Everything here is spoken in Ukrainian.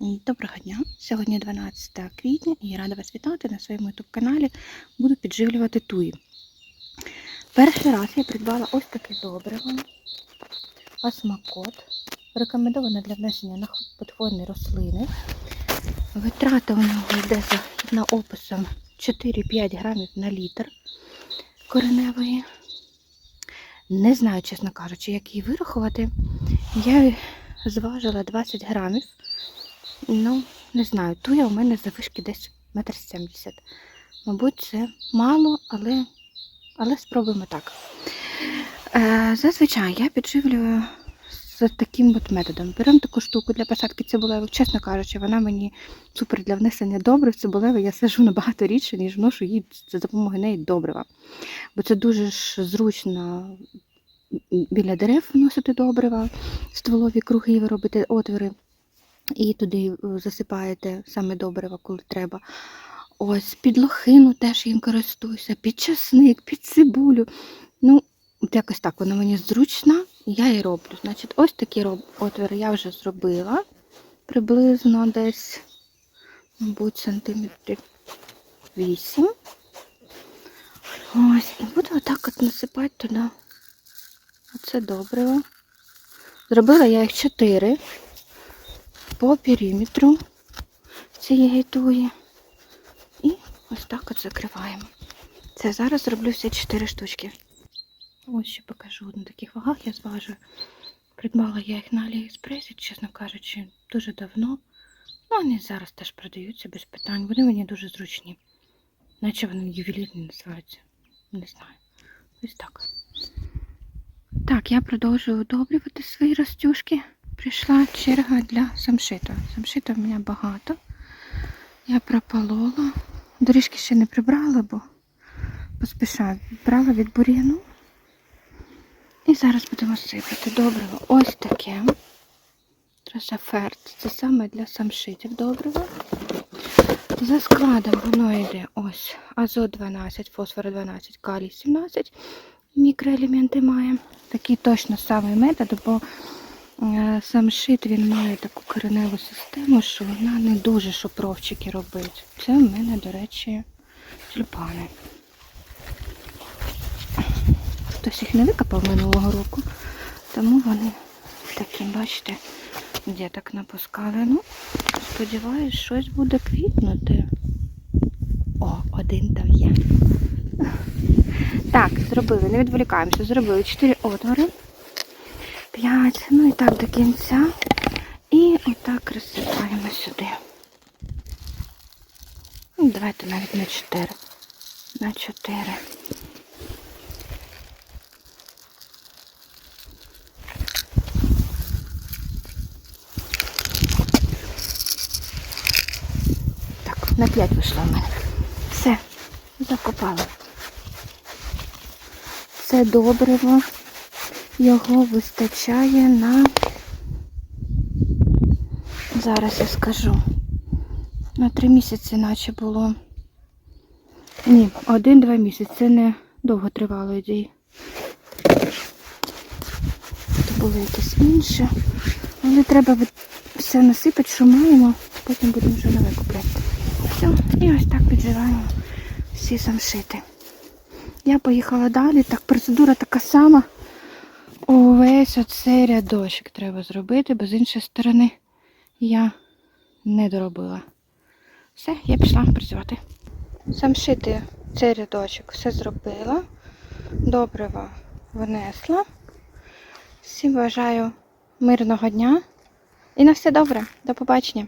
Доброго дня! Сьогодні 12 квітня і я рада вас вітати на своєму youtube каналі. Буду підживлювати туї. Перший раз я придбала ось таке добриво. Осмакот. Рекомендовано для внесення на подхвойні рослини. Витрата у нього йде за описом 4-5 грамів на літр кореневої. Не знаю, чесно кажучи, як її вирахувати. Я зважила 20 грамів. Ну, не знаю, туя у мене завишки десь метр сімдесят. Мабуть, це мало, але, але спробуємо так. Е, зазвичай я підживлюю з таким от методом. Беремо таку штуку для посадки цибулевих. Чесно кажучи, вона мені супер для внесення добрив цибулевих. Я сажу набагато рідше, ніж вношу її за допомогою неї добрива. Бо це дуже ж зручно біля дерев вносити добрива, стволові круги, ви робите отвори і туди е, засипаєте саме добрива, коли треба. Ось під лохину теж їм користуюся, під часник, під цибулю. Ну, от якось так вона мені зручна, я і роблю. Значить, ось такі отвори я вже зробила приблизно десь, мабуть, сантиметрів 8. Ось, і буду отак от насипати туди. Оце добриво. Зробила я їх 4 по периметру цієї туї. І ось так от закриваємо. Це зараз зроблю всі 4 штучки. Ось ще покажу на таких вагах. Я зважую. Придбала я їх на Аліекспресі, чесно кажучи, дуже давно. Ну, вони зараз теж продаються без питань. Вони мені дуже зручні. Наче вони ювелірні називаються. Не знаю. Ось так. Так, я продовжую удобрювати свої ростюшки прийшла черга для самшита. Самшита в мене багато. Я прополола. Доріжки ще не прибрала, бо поспішаю. Брала від бур'яну. І зараз будемо сипати добриво. Ось таке. Трасаферт. Це саме для самшитів добриво. За складом воно йде ось азот 12, фосфор 12, калій 17. Мікроелементи має. Такий точно самий метод, бо Сам шит він має таку кореневу систему, що вона не дуже шопровчики робить. Це в мене, до речі, тюльпани. Хтось їх не викопав минулого року, тому вони такі, бачите, де так напускали. Ну, сподіваюсь, щось буде квітнути. О, один там є. Так, зробили, не відволікаємося, зробили 4 отвори. 5, ну і так до кінця. І отак розсипаємо сюди. Ну, Давайте навіть на 4. На 4. Так, на 5 вийшло в мене. Все, закопали. Це добриво його вистачає на, зараз я скажу, на три місяці наче було. Ні, один-два місяці. Це не довго тривало ідеї. Це були якісь інші. Але треба все насипати, що маємо, потім будемо вже нове купляти. Все, і ось так підживаємо всі самшити. Я поїхала далі, так процедура така сама. Увесь оцей рядочок треба зробити, бо з іншої сторони я не доробила. Все, я пішла працювати. Сам шити цей рядочок все зробила. Добриво внесла. Всім бажаю мирного дня і на все добре. До побачення!